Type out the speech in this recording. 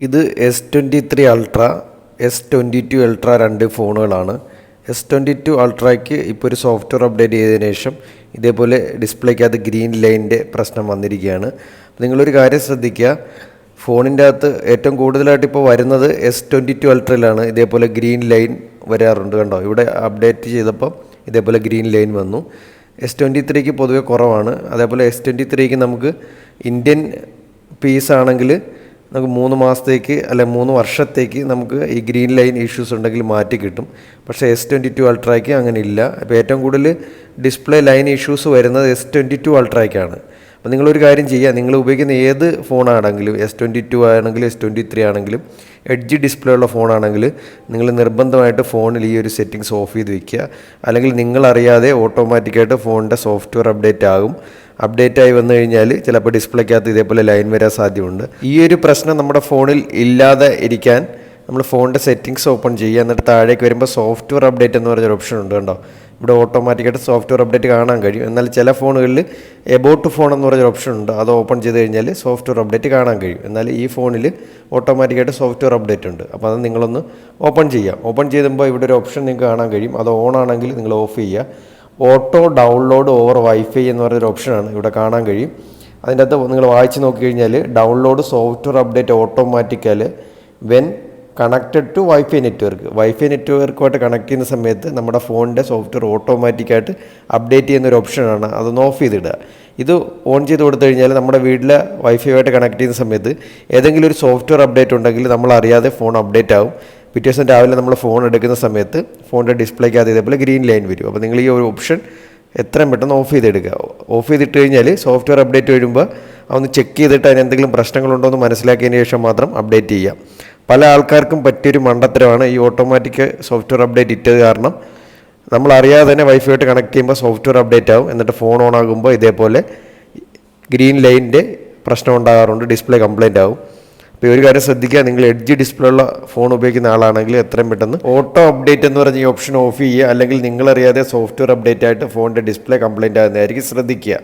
ഇത് S twenty three ultra S twenty two ultra രണ്ട് ഫോണുകളാണ്. എസ് ട്വന്റി ടു അൾട്രയ്ക്ക് ഇപ്പോൾ ഒരു സോഫ്റ്റ്വെയർ അപ്ഡേറ്റ് ചെയ്തതിന് ശേഷം ഇതേപോലെ ഡിസ്പ്ലേക്കകത്ത് ഗ്രീൻ ലൈനിന്റെ പ്രശ്നം വന്നിരിക്കുകയാണ്. നിങ്ങളൊരു കാര്യം ശ്രദ്ധിക്കുക. ഫോണിന്റെ അകത്ത് ഏറ്റവും കൂടുതലായിട്ട് ഇപ്പോൾ വരുന്നത് എസ് ട്വന്റി ടു അൾട്രയിലാണ് ഇതേപോലെ ഗ്രീൻ ലൈൻ വരാറുണ്ട് കണ്ടോ? ഇവിടെ അപ്ഡേറ്റ് ചെയ്തപ്പം ഇതേപോലെ ഗ്രീൻ ലൈൻ വന്നു. എസ് ട്വന്റി ത്രീക്ക് പൊതുവെ കുറവാണ്. അതേപോലെ എസ് ട്വന്റി ത്രീക്ക് നമുക്ക് ഇന്ത്യൻ പീസ് ആണെങ്കിൽ നമുക്ക് മൂന്ന് മാസത്തേക്ക് അല്ലെ മൂന്ന് വർഷത്തേക്ക് നമുക്ക് ഈ ഗ്രീൻ ലൈൻ ഇഷ്യൂസ് ഉണ്ടെങ്കിൽ മാറ്റി കിട്ടും. പക്ഷേ എസ് ട്വന്റി ടു അൾട്രയ്ക്ക് അങ്ങനെ ഇല്ല അപ്പോൾ ഏറ്റവും കൂടുതൽ ഡിസ്പ്ലേ ലൈൻ ഇഷ്യൂസ് വരുന്നത് എസ് ട്വന്റി ടു അൾട്രയ്ക്കാണ്. അപ്പോൾ നിങ്ങളൊരു കാര്യം ചെയ്യുക. നിങ്ങൾ ഉപയോഗിക്കുന്ന ഏത് ഫോണാണെങ്കിലും എസ് ട്വന്റി ടു ആണെങ്കിലും എസ് ട്വന്റി ത്രീ ആണെങ്കിലും എഡ്ജ് ഡിസ്പ്ലേ ഉള്ള ഫോണാണെങ്കിൽ നിങ്ങൾ നിർബന്ധമായിട്ട് ഫോണിൽ ഈ ഒരു സെറ്റിങ്സ് ഓഫ് ചെയ്ത് വയ്ക്കുക അല്ലെങ്കിൽ നിങ്ങളറിയാതെ ഓട്ടോമാറ്റിക്കായിട്ട് ഫോണിന്റെ സോഫ്റ്റ്വെയർ അപ്ഡേറ്റ് ആകും. അപ്ഡേറ്റ് ആയി വന്നു കഴിഞ്ഞാൽ ചിലപ്പോൾ ഡിസ്പ്ലേക്കകത്ത് ഇതേപോലെ ലൈൻ വരാൻ സാധ്യതയുണ്ട്. ഈ ഒരു പ്രശ്നം നമ്മുടെ ഫോണിൽ ഇല്ലാതെ ഇരിക്കാൻ നമ്മൾ ഫോണിന്റെ സെറ്റിങ്സ് ഓപ്പൺ ചെയ്യുക എന്നിട്ട് താഴേക്ക് വരുമ്പോൾ സോഫ്റ്റ്വെയർ അപ്ഡേറ്റ് എന്ന് പറഞ്ഞൊരു ഓപ്ഷൻ ഉണ്ട് കണ്ടോ? ഇവിടെ ഓട്ടോമാറ്റിക്കായിട്ട് സോഫ്റ്റ്വെയർ അപ്ഡേറ്റ് കാണാൻ കഴിയും. എന്നാൽ ചില ഫോണുകളിൽ എബൌട്ട് ഫോൺ എന്ന് പറഞ്ഞൊരു ഓപ്ഷൻ ഉണ്ട് അത് ഓപ്പൺ ചെയ്ത് കഴിഞ്ഞാൽ സോഫ്റ്റ്വെയർ അപ്ഡേറ്റ് കാണാൻ കഴിയും. എന്നാൽ ഈ ഫോണിൽ ഓട്ടോമാറ്റിക്കായിട്ട് സോഫ്റ്റ്വെയർ അപ്ഡേറ്റ് ഉണ്ട്. അപ്പോൾ അത് നിങ്ങളൊന്ന് ഓപ്പൺ ചെയ്യുക ഓപ്പൺ ചെയ്യുമ്പോൾ ഇവിടെ ഒരു ഓപ്ഷൻ നിങ്ങൾക്ക് കാണാൻ കഴിയും. അത് ഓൺ ആണെങ്കിൽ നിങ്ങൾ ഓഫ് ചെയ്യുക. ഓട്ടോ ഡൗൺലോഡ് ഓവർ വൈഫൈ എന്ന് പറയുന്നൊരു ഓപ്ഷനാണ് ഇവിടെ കാണാൻ കഴിയും. അതിന്റെ അകത്ത് നിങ്ങൾ വായിച്ച് നോക്കിക്കഴിഞ്ഞാൽ download software update automatically when connected to wifi network. Wifi നെറ്റ്വർക്കുമായിട്ട് connect ചെയ്യുന്ന സമയത്ത് നമ്മുടെ ഫോണിന്റെ സോഫ്റ്റ്വെയർ ഓട്ടോമാറ്റിക്കായിട്ട് അപ്ഡേറ്റ് ചെയ്യുന്ന ഒരു ഓപ്ഷനാണ്. അതൊന്ന് ഓഫ് ചെയ്തിടുക. ഇത് ഓൺ ചെയ്ത് കൊടുത്തു കഴിഞ്ഞാൽ നമ്മുടെ വീട്ടിലെ വൈഫൈയുമായിട്ട് കണക്ട് ചെയ്യുന്ന സമയത്ത് ഏതെങ്കിലും ഒരു സോഫ്റ്റ്വെയർ അപ്ഡേറ്റ് ഉണ്ടെങ്കിൽ നമ്മൾ അറിയാതെ ഫോൺ അപ്ഡേറ്റ് ആവും. പിറ്റേ ദിവസം രാവിലെ നമ്മൾ ഫോൺ എടുക്കുന്ന സമയത്ത് ഫോണിന്റെ ഡിസ്പ്ലേക്ക് അത് ഇതേപോലെ ഗ്രീൻ ലൈൻ വരും. അപ്പോൾ നിങ്ങൾ ഈ ഒരു ഓപ്ഷൻ എത്രയും പെട്ടെന്ന് ഓഫ് ചെയ്തെടുക്കുക. ഓഫ് ചെയ്തിട്ട് കഴിഞ്ഞാൽ സോഫ്റ്റ്വെയർ അപ്ഡേറ്റ് വരുമ്പോൾ അതൊന്ന് ചെക്ക് ചെയ്തിട്ട് അതിന് എന്തെങ്കിലും പ്രശ്നങ്ങളുണ്ടോ എന്ന് മനസ്സിലാക്കിയതിന് ശേഷം മാത്രം അപ്ഡേറ്റ് ചെയ്യാം പല ആൾക്കാർക്കും പറ്റിയൊരു മണ്ടത്തരമാണ് ഈ ഓട്ടോമാറ്റിക് സോഫ്റ്റ്വെയർ അപ്ഡേറ്റ് ഇട്ടത് കാരണം നമ്മൾ അറിയാതെ തന്നെ വൈഫൈയായിട്ട് കണക്ട് ചെയ്യുമ്പോൾ സോഫ്റ്റ്വെയർ അപ്ഡേറ്റ് ആവും. എന്നിട്ട് ഫോൺ ഓൺ ആകുമ്പോൾ ഇതേപോലെ ഗ്രീൻ ലൈനിന്റെ പ്രശ്നം ഉണ്ടാകാറുണ്ട്. ഡിസ്പ്ലേ കംപ്ലൈന്റ് ആവും. അപ്പോൾ ഒരു കാര്യം ശ്രദ്ധിക്കുക. നിങ്ങൾ എഡ്ജ് ഡിസ്പ്ലേ ഉള്ള ഫോൺ ഉപയോഗിക്കുന്ന ആളാണെങ്കിൽ എത്രയും പെട്ടെന്ന് ഓട്ടോ അപ്ഡേറ്റ് എന്ന് പറഞ്ഞ ഈ ഓപ്ഷൻ ഓഫ് ചെയ്യുക. അല്ലെങ്കിൽ നിങ്ങളറിയാതെ സോഫ്റ്റ്വെയർ അപ്ഡേറ്റ് ആയിട്ട് ഫോണിന്റെ ഡിസ്പ്ലേ കംപ്ലൈന്റ് ആകുന്നതായിരിക്കും. ശ്രദ്ധിക്കുക.